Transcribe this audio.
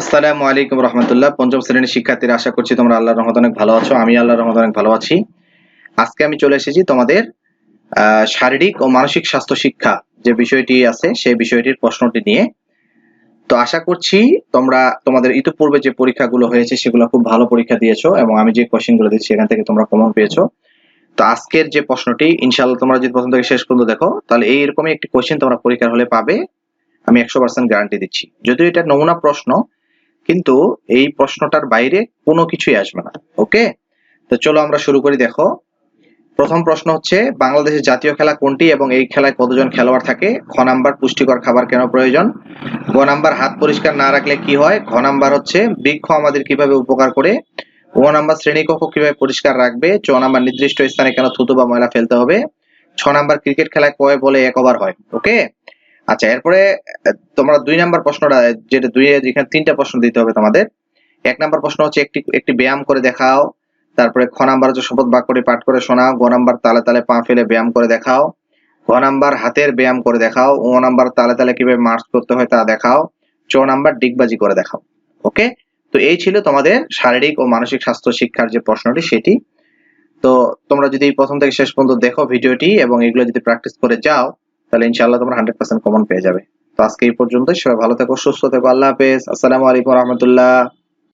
আসসালামু আলাইকুম রহমতুল্লাহ, পঞ্চম শ্রেণির শিক্ষার্থীরা, আশা করছি তোমরা আল্লাহর রহমত অনেক ভালো আছো, আমি আল্লাহর রহমত অনেক ভালো আছি। আজকে আমি চলে এসেছি তোমাদের শারীরিক ও মানসিক স্বাস্থ্য শিক্ষা যে বিষয়টি আছে, সেই বিষয়টির প্রশ্নটি নিয়ে। তো আশা করছি তোমরা, তোমাদের ইতিপূর্বে যে পরীক্ষাগুলো হয়েছে, সেগুলো খুব ভালো পরীক্ষা দিয়েছ এবং আমি যে কোশ্চেনগুলো দিচ্ছি সেখান থেকে তোমরা কমন পেয়েছ। তো আজকের যে প্রশ্নটি, ইনশাআল্লাহ তোমরা যদি প্রথম থেকে শেষ পর্যন্ত দেখো, তাহলে এইরকমই একটি কোশ্চেন তোমরা পরীক্ষার হলে পাবে। আমি একশো পার্সেন্ট গ্যারান্টি দিচ্ছি। যদিও এটা নমুনা প্রশ্ন কিন্তু এই প্রশ্নটার বাইরে কোনো কিছুই আসবে না ওকে তো চলো আমরা শুরু করি, দেখো। প্রথম প্রশ্ন হচ্ছে, বাংলাদেশের জাতীয় খেলা কোনটি এবং এই খেলায় কতজন খেলোয়াড় থাকে? খ নাম্বার, পুষ্টিকর খাবার কেন প্রয়োজন? গ নাম্বার, হাত পরিষ্কার না রাখলে কি হয়? ঘ নাম্বার হচ্ছে, বৃক্ষ আমাদের কীভাবে উপকার করে? ও নাম্বার, শ্রেণীকক্ষ কীভাবে পরিষ্কার রাখবে? চ নাম্বার, নির্দিষ্ট স্থানে কেন থুতু বা ময়লা ফেলতে হবে? ছ নাম্বার, ক্রিকেট খেলায় কয় বলে এক ওভার হয় ওকে আচ্ছা এরপরে তোমরা দুই নাম্বার প্রশ্নটা, যেটা দুই, যেখানে তিনটা প্রশ্ন দিতে হবে তোমাদের। এক নাম্বার প্রশ্ন হচ্ছে একটি একটি ব্যায়াম করে দেখাও। তারপরে খ নাম্বার হচ্ছে শপথ বাক্যটি পাঠ করে শোনাও। গ নাম্বার তালে তালে পা ফেলে ব্যায়াম করে দেখাও। ঘ নাম্বার হাতের ব্যায়াম করে দেখাও। ও নাম্বার তালে তালে কীভাবে মার্চ করতে হয় তা দেখাও। চ নাম্বার ডিগবাজি করে দেখাও। ওকে? তো এই ছিল তোমাদের শারীরিক ও মানসিক স্বাস্থ্য শিক্ষার যে প্রশ্নটি, সেটি। তো তোমরা যদি প্রথম থেকে শেষ পর্যন্ত দেখো ভিডিওটি এবং এগুলো যদি প্র্যাকটিস করে যাও তাহলে ইনশাআল্লাহ তোমরা হান্ড্রেড পার্সেন্ট কমন পেয়ে যাবে। তো আজকে এই পর্যন্ত সবাই ভালো থাকো, সুস্থ থেকো। আল্লাহ হাফেজ। আসসালামু আলাইকুম রহমতুল্লাহ।